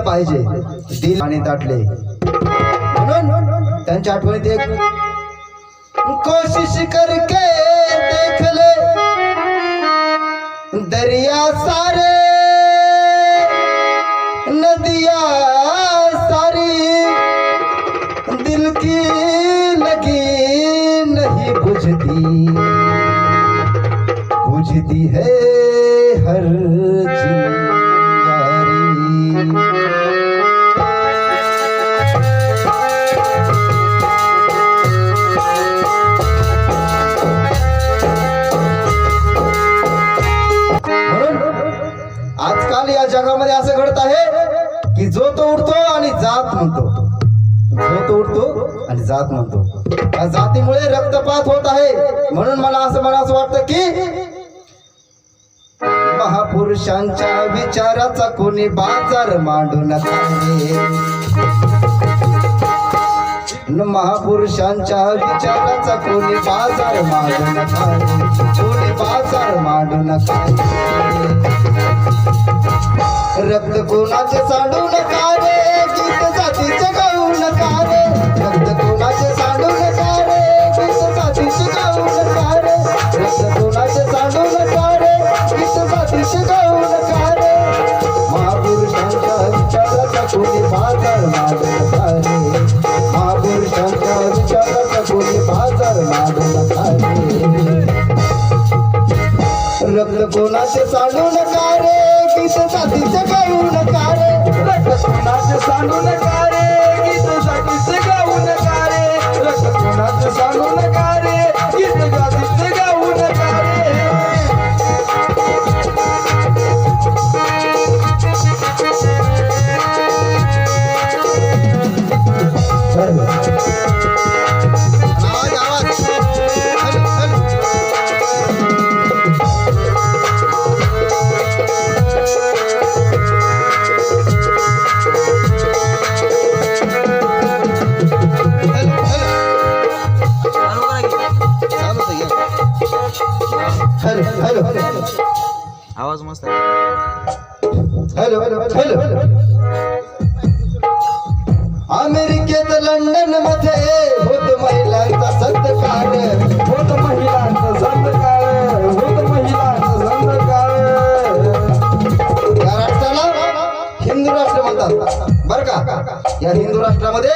पाहिजे. दिल आणि दाटले. म्हणून त्यांच्या आठवणीत एक कोशिश करके देखले. दरिया सारे नदिया सारी दिल की लगी नहीं बुझती। बुझती है हर चीज। जगामध्ये असं घडत आहे की जो तो उठतो आणि जात म्हणतो. जो तो उठतो आणि जात म्हणतो. या जातीमुळे रक्तपात होत आहे. म्हणून मला असं मला असं वाटतं की महापुरुषांच्या विचाराचा कोणी बाजार मांडू नका महापुरुषांच्या विचाराचा कोणी बाजार मांडू नका. कोणी बाजार मांडू नका. रक्त कोणाचे सांडू नका रे? गीत जातीचे गाऊ नका रे. रक्त कोणाचे सांडू नका रे? गीत जातीचे गाऊ नका रे. रक्त कोणाचे सांडू नका रे? गीत जातीचे गाऊ नका रे. महापुरुषांच्या विचाराचा कोणी बाजार मांडू रक्त कोणाचे सांडू नका रे गीत जातीचे गाऊ नका रे. रक्त सांडू नका रे. आवाज मस्त आहे. हॅलो हॅलो हॅलो अमेरिकेत लंडनमध्ये होत महिलांचा सत्कार होत महिलांचं संध्याकाळ होत महिलांचं संध्याकाळ या राष्ट्राला हिंदू राष्ट्र म्हणतात. बर का? या हिंदू राष्ट्रामध्ये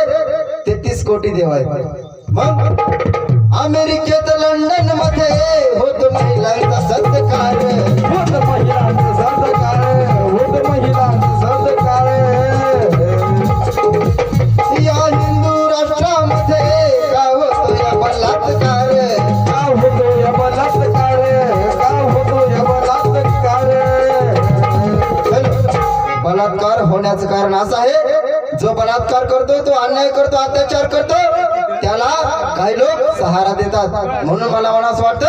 तेहतीस कोटी देव आहेत. मग अमेरिकेत लंडनमध्ये होत महिलांचा सत्कार. होत महिलांचं संध्याकाळ होत महिलांचं संध्याकाळ या हिंदू राष्ट्रामध्ये का होतो या बलात्कार. का होतो या बलात्कार. का होतो या बलात्कार. बलात्कार होण्याचं कारण असं आहे जो बलात्कार करतो तो अन्याय करतो अत्याचार करतो त्याला काही लोक सहारा देतात. म्हणून मला असं वाटतं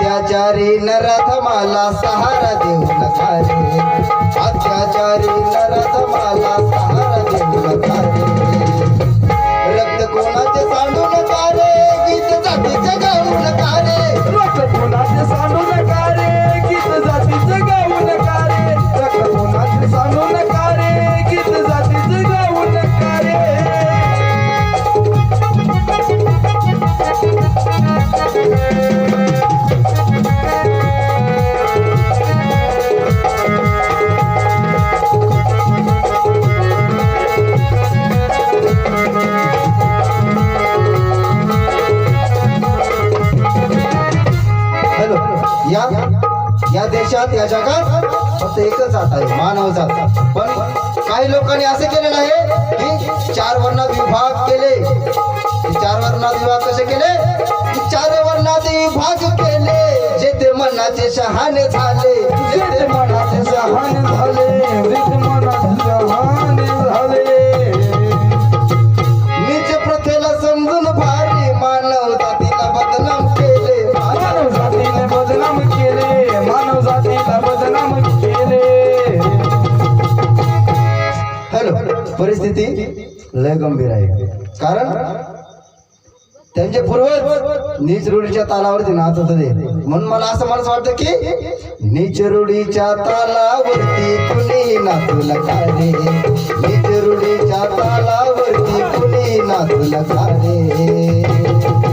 अत्याचारी नरधमाला सहारा देऊ नका रे अत्याचारी नरधमाला या देशात या जगात फक्त एकच जात आहे मानव जात. पण काही लोकांनी असे केलेलं आहे की चार वर्णात विभाग केले. चार वर्णात विभाग कसे केले? चार वर्णात विभाग केले. जेथे मनाचे शहाणे झाले. जेथे मनाचे शहाणे परिस्थिती लय गंभीर आहे. कारण त्यांचे पूर्वज नीच रूढीच्या तालावरती नाचत होते. म्हणून मला असं मला असं वाटतं की निचरुडीच्या तालावरती कुणी नाचू नका रे. नीच निचरुडीच्या तालावरती कुणी नाचूला कारे रे.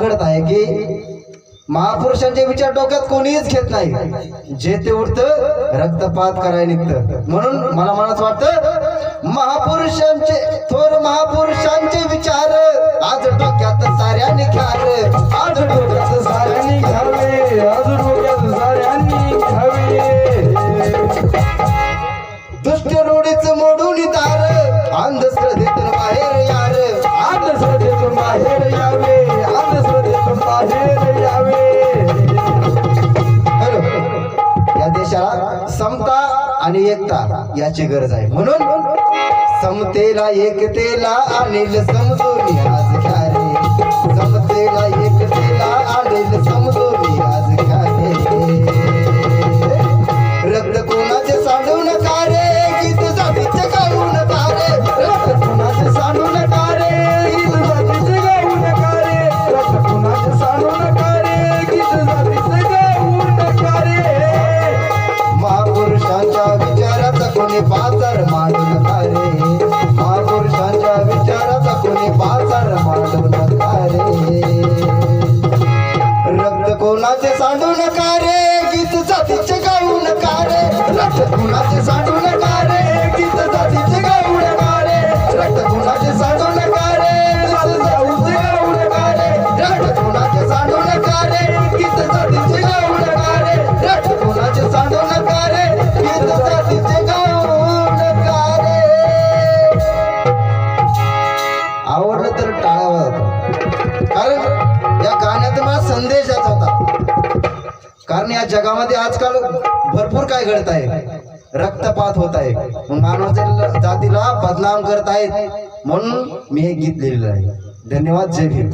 घडत आहे की महापुरुषांचे विचार डोक्यात कोणीच घेत नाही. जे ते उठतं रक्तपात करायला निघत. म्हणून मला मनात वाटत महापुरुषांचे थोर महापुरुषांचे विचार आज डोक्यात साऱ्याने ख्याल आज डोक्यात साऱ्याने साऱ्यांनी आज डोक्यात साऱ्यांनी घ्यावे. दुष्ट रोडीच मोडून दार अंधश्रद्धेतून बाहेर यार अंधश्रद्धेतून बाहेर यावे. आणि एकता याची गरज आहे. म्हणून समतेला एकतेला अनिल समजून आज घ्या रे. समतेला एकतेला अनिल समजून विचाराचा कोणी बाजार जगामध्ये आजकाल भरपूर काय घडत आहे. रक्तपात होत आहे. मानव जातीला- जातीला बदनाम करत आहेत. म्हणून मी हे गीत लिहिलेलं आहे. धन्यवाद. जय भीम.